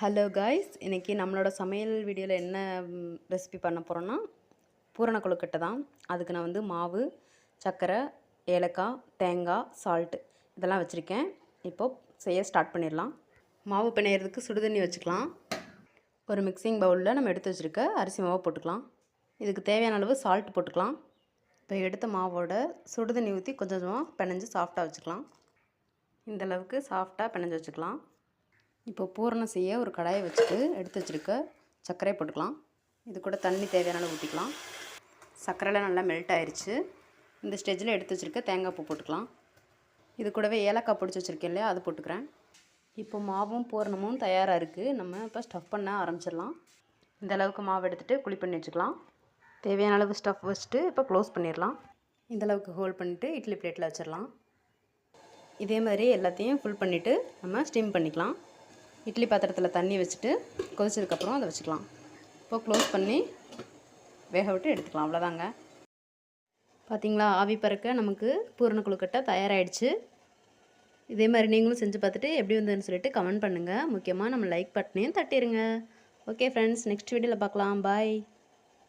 Hello guys இன்றைக்கி நம்மளோட சமையல் வீடியோவில் என்ன ரெசிபி பண்ண போகிறோன்னா பூரண கொழுக்கட்டை தான். அதுக்கு நான் வந்து மாவு சர்க்கரை ஏலக்காய் தேங்காய் சால்ட்டு இதெல்லாம் வச்சுருக்கேன். இப்போது செய்ய ஸ்டார்ட் பண்ணிடலாம். மாவு பிணையிறதுக்கு சுடுதண்ணி வச்சுக்கலாம். ஒரு மிக்சிங் பவுலில் நம்ம எடுத்து வச்சுருக்க அரிசி மாவை போட்டுக்கலாம். இதுக்கு தேவையான அளவு சால்ட் போட்டுக்கலாம். இப்போ எடுத்த மாவோட சுடுதண்ணி ஊற்றி கொஞ்சம் கொஞ்சமாக பிணைஞ்சு சாஃப்டாக வச்சுக்கலாம். இந்த அளவுக்கு சாஃப்டாக பிணைஞ்சு வச்சுக்கலாம். இப்போ பூரணம் செய்ய ஒரு கடாயை வச்சுட்டு எடுத்து வச்சுருக்க சர்க்கரையை போட்டுக்கலாம். இது கூட தண்ணி தேவையான அளவு ஊற்றிக்கலாம் சர்க்கரைலாம் நல்லா மெல்ட் ஆயிடுச்சு இந்த ஸ்டேஜில் எடுத்து வச்சுருக்க தேங்காய் பூ போட்டுக்கலாம். இது கூடவே ஏலக்காய் பிடிச்சி வச்சுருக்கேன் இல்லையா அது போட்டுக்கிறேன். இப்போ மாவும் பூரணமும் தயாராக இருக்குது நம்ம இப்போ ஸ்டஃப் பண்ண ஆரம்பிச்சிடலாம். இந்த அளவுக்கு மாவு எடுத்துகிட்டு குழி பண்ணி வச்சுக்கலாம். தேவையான அளவு ஸ்டஃப் வச்சுட்டு இப்போ க்ளோஸ் பண்ணிடலாம். இந்த அளவுக்கு ஹோல்ட் பண்ணிவிட்டு இட்லி பிளேட்டில் வச்சிடலாம். இதே மாதிரி எல்லாத்தையும் ஃபுல் பண்ணிவிட்டு நம்ம ஸ்டீம் பண்ணிக்கலாம். இட்லி பாத்திரத்தில் தண்ணி வச்சுட்டு கொதிச்சதுக்கப்புறம் அதை வச்சுக்கலாம். இப்போ க்ளோஸ் பண்ணி வேக விட்டு எடுத்துக்கலாம். அவ்வளோதாங்க பார்த்தீங்களா ஆவி பறக்க நமக்கு பூரண கொழுக்கட்டை தயாராகிடுச்சு இதே மாதிரி நீங்களும் செஞ்சு பார்த்துட்டு எப்படி வந்ததுன்னு சொல்லிட்டு கமெண்ட் பண்ணுங்கள் முக்கியமாக நம்ம லைக் பட்டனையும் தட்டிடுங்க ஓகே ஃப்ரெண்ட்ஸ் நெக்ஸ்ட் வீடியோவில் பார்க்கலாம். பாய்